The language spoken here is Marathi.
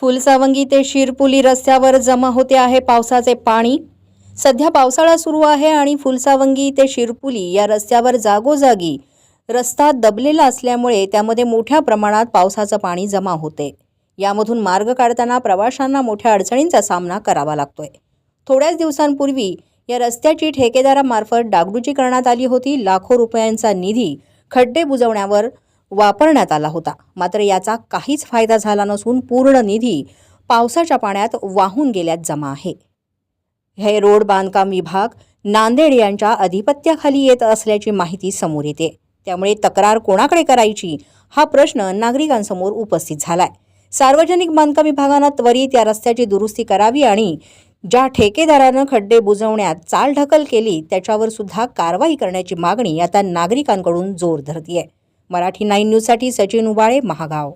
फुलसावंगी ते शिरपुली रस्त्यावर जमा होते आहे पावसाचे पाणी. सध्या पावसाळा सुरू आहे आणि फुलसावंगी ते शिरपुली या रस्त्यावर जागोजागी रस्ता दबलेला असल्यामुळे त्यामध्ये मोठ्या प्रमाणात पावसाचं पाणी जमा होते. यामधून मार्ग काढताना प्रवाशांना मोठ्या अडचणींचा सामना करावा लागतोय. थोड्याच दिवसांपूर्वी या रस्त्याची ठेकेदारामार्फत डागडुजी करण्यात आली होती. लाखो रुपयांचा निधी खड्डे बुजवण्यावर वापरण्यात आला होता. मात्र याचा काहीच फायदा झाला नसून पूर्ण निधी पावसाच्या पाण्यात वाहून गेल्यात जमा आहे. हे रोड बांधकाम विभाग नांदेड यांच्या अधिपत्याखाली येत असल्याची माहिती समोर येते. त्यामुळे तक्रार कोणाकडे करायची हा प्रश्न नागरिकांसमोर उपस्थित झालाय. सार्वजनिक बांधकाम विभागानं त्वरित या रस्त्याची दुरुस्ती करावी आणि ज्या ठेकेदारानं खड्डे बुजवण्यात चालढकल केली त्याच्यावर सुद्धा कारवाई करण्याची मागणी आता नागरिकांकडून जोर धरतीये. मराठी नाईन न्यूजसाठी सचिन उबाळे महागाव.